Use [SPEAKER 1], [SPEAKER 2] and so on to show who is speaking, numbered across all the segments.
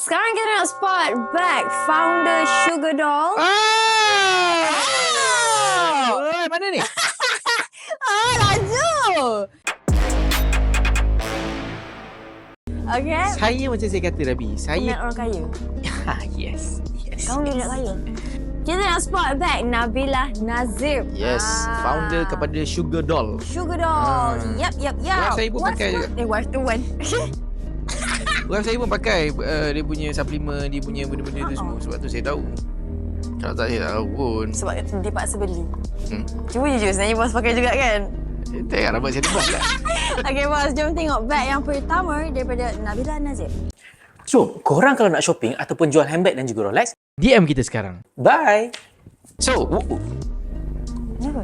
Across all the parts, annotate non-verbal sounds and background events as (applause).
[SPEAKER 1] Sekarang kita nak spot back founder Sugar Doll.
[SPEAKER 2] Ah! Oh, mana ni? (laughs)
[SPEAKER 1] Ah, laju. Okay.
[SPEAKER 2] Saya macam saya kata Rabi,
[SPEAKER 1] Minat
[SPEAKER 2] saya
[SPEAKER 1] orang kaya. (laughs)
[SPEAKER 2] ah, yes. Yes.
[SPEAKER 1] Kamu minat kaya. Kita nak spot back Nabila Nazib.
[SPEAKER 2] Yes,
[SPEAKER 1] Ah.
[SPEAKER 2] founder kepada Sugar Doll.
[SPEAKER 1] Sugar Doll.
[SPEAKER 2] Ah.
[SPEAKER 1] Yap, yap, yap.
[SPEAKER 2] Wife saya pun
[SPEAKER 1] What's
[SPEAKER 2] pakai juga.
[SPEAKER 1] Eh, wife tu one. (laughs)
[SPEAKER 2] Wife saya pun pakai uh, dia punya suplemen, dia punya benda-benda tu semua. Sebab tu saya tahu. Kalau tak saya tak tahu pun.
[SPEAKER 1] Sebab dia paksa beli.
[SPEAKER 2] Hmm.
[SPEAKER 1] Cuba jujur, sebenarnya bos pakai juga kan?
[SPEAKER 2] Eh, Tak rambut saya tebal lah. (laughs)
[SPEAKER 1] Okay, bos. Jom tengok bag yang pertama daripada Nabila Nazib.
[SPEAKER 3] So, korang kalau nak shopping ataupun jual handbag dan juga Rolex,
[SPEAKER 2] DM kita sekarang.
[SPEAKER 3] bye!
[SPEAKER 2] So, w- w-
[SPEAKER 1] Kenapa?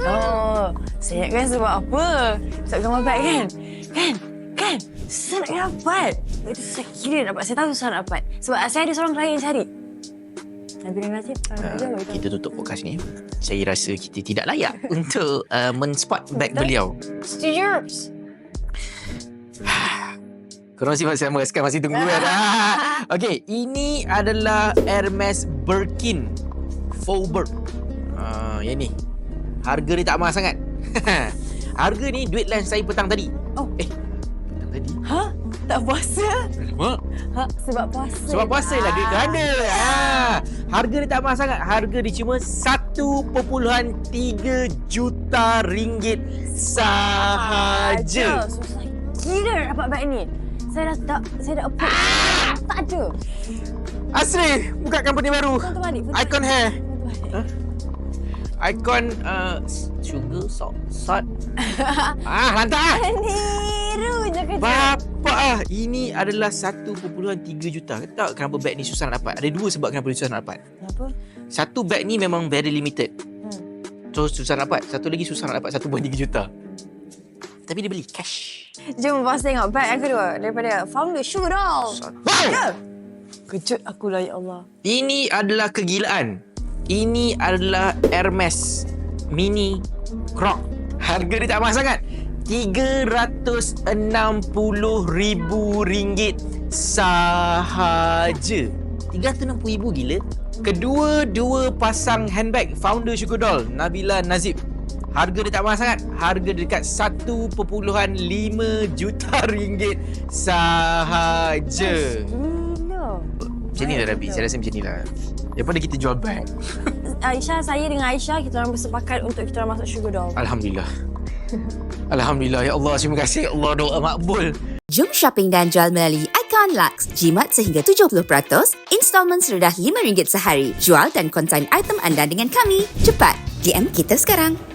[SPEAKER 1] Oh, saya ingatkan sebab apa? Sebab gambar bag kan? Kan? Susah nak dapat. Itu susah kira dapat. Saya tahu susah nak dapat. Sebab saya ada seorang klien yang cari. Uh,
[SPEAKER 2] kita tutup podcast ni. Saya rasa kita tidak layak (laughs) untuk uh, men-spot bag
[SPEAKER 1] Betul.
[SPEAKER 2] beliau.
[SPEAKER 1] Studio. (sighs)
[SPEAKER 2] Korang masih masih masih, masih tunggu kan? (laughs) okay, ini adalah Hermes Birkin Faubourg. Uh, yang ni. Harga dia tak mahal sangat. (laughs) Harga ni duit lunch saya petang tadi.
[SPEAKER 1] Oh.
[SPEAKER 2] Eh, petang tadi?
[SPEAKER 1] Ha? Tak puasa?
[SPEAKER 2] Alamak.
[SPEAKER 1] Ha? Sebab puasa.
[SPEAKER 2] Sebab puasa lah duit ganda. Ha. Harga dia tak mahal sangat. Harga dia cuma 1.3 juta ringgit sahaja.
[SPEAKER 1] Susah kira nak dapat bag ni. Saya dah tak, saya dah approve. Tak ada.
[SPEAKER 2] Asri, buka company baru.
[SPEAKER 1] Balik.
[SPEAKER 2] Icon hair. Huh? Icon uh, sugar salt salt. (laughs) ah, lantak ah.
[SPEAKER 1] Niru je kerja.
[SPEAKER 2] Bapa ah, ini adalah 1.3 juta. Kau tahu kenapa bag ni susah nak dapat? Ada dua sebab kenapa susah nak dapat.
[SPEAKER 1] Kenapa?
[SPEAKER 2] Satu bag ni memang very limited.
[SPEAKER 1] Hmm.
[SPEAKER 2] So susah nak dapat. Satu lagi susah nak dapat 1.3 juta. Tapi dia beli cash.
[SPEAKER 1] Jom bos tengok bag yang kedua daripada founder Sugar Doll.
[SPEAKER 2] Wow!
[SPEAKER 1] Ya. Kejut aku lah ya Allah.
[SPEAKER 2] Ini adalah kegilaan. Ini adalah Hermes Mini Croc. Harga dia tak mahal sangat. RM360,000 sahaja. RM360,000 gila. Kedua-dua pasang handbag founder Sugar Doll, Nabila Nazib. Harga dia tak mahal sangat. Harga dia dekat 1.5 juta ringgit sahaja. Macam ni lah Rabi, saya rasa macam ni lah. Daripada kita jual bag.
[SPEAKER 1] Aisyah, saya dengan Aisyah, kita orang bersepakat untuk kita orang masuk Sugar Doll.
[SPEAKER 2] Alhamdulillah. (laughs) Alhamdulillah. Ya Allah, terima kasih. Allah, doa makbul.
[SPEAKER 4] Jom shopping dan jual melalui Icon Lux. Jimat sehingga 70%, installment serendah RM5 sehari. Jual dan konsign item anda dengan kami. Cepat, DM kita sekarang.